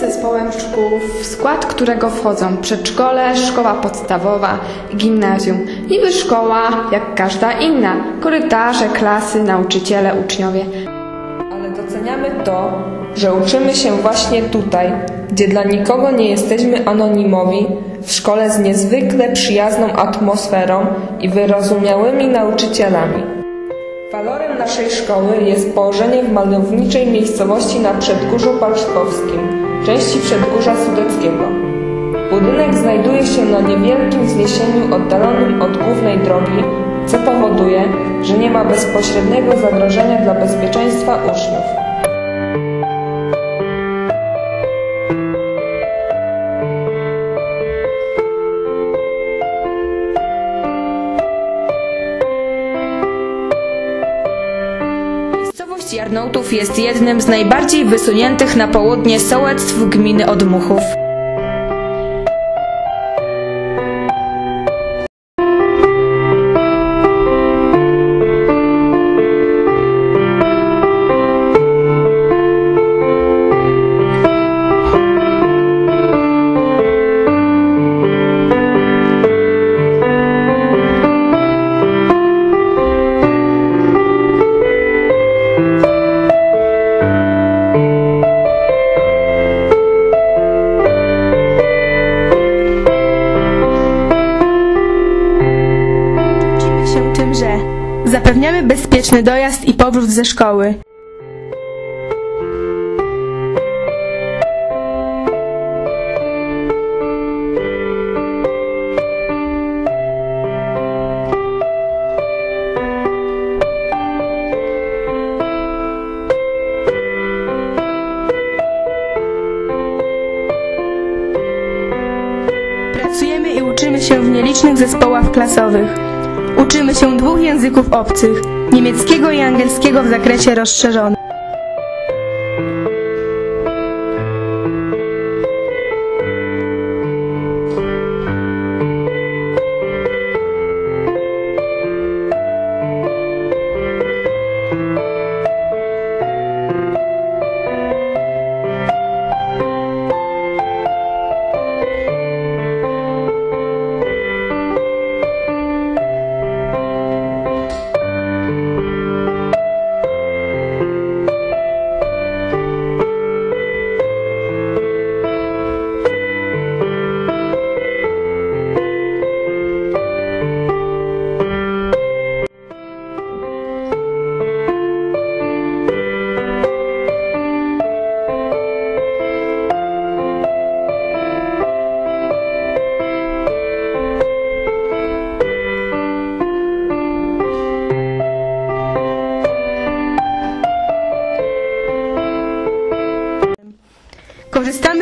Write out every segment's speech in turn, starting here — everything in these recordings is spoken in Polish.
zespołem szkół, w skład którego wchodzą przedszkole, szkoła podstawowa i gimnazjum. Niby szkoła, jak każda inna. Korytarze, klasy, nauczyciele, uczniowie. Ale doceniamy to, że uczymy się właśnie tutaj, gdzie dla nikogo nie jesteśmy anonimowi, w szkole z niezwykle przyjazną atmosferą i wyrozumiałymi nauczycielami. Walorem naszej szkoły jest położenie w malowniczej miejscowości na Przedgórzu Paszkowskim, części Przedgórza Sudeckiego. Budynek znajduje się na niewielkim wzniesieniu oddalonym od głównej drogi, co powoduje, że nie ma bezpośredniego zagrożenia dla bezpieczeństwa uczniów. Jarnątów jest jednym z najbardziej wysuniętych na południe sołectw gminy Odmuchów. Zapewniamy bezpieczny dojazd i powrót ze szkoły. Pracujemy i uczymy się w nielicznych zespołach klasowych. Uczymy się dwóch języków obcych, niemieckiego i angielskiego w zakresie rozszerzonym.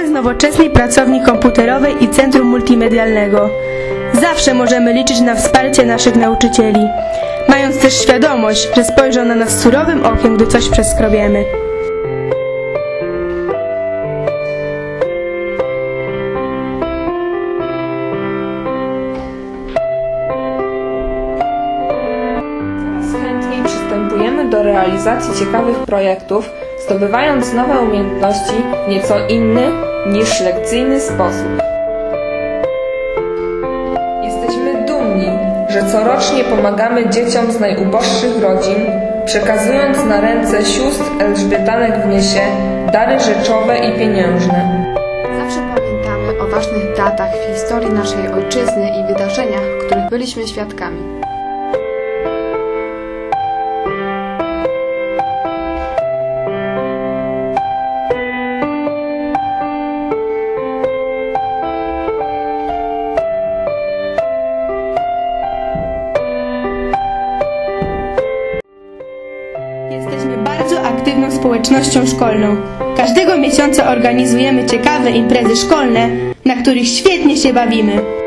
Z nowoczesnej pracowni komputerowej i centrum multimedialnego. Zawsze możemy liczyć na wsparcie naszych nauczycieli, mając też świadomość, że spojrzą na nas surowym okiem, gdy coś przeskrobiemy. Do realizacji ciekawych projektów, zdobywając nowe umiejętności w nieco inny niż lekcyjny sposób. Jesteśmy dumni, że corocznie pomagamy dzieciom z najuboższych rodzin, przekazując na ręce sióstr Elżbietanek w Niesie dary rzeczowe i pieniężne. Zawsze pamiętamy o ważnych datach w historii naszej ojczyzny i wydarzeniach, których byliśmy świadkami. Społecznością szkolną. Każdego miesiąca organizujemy ciekawe imprezy szkolne, na których świetnie się bawimy.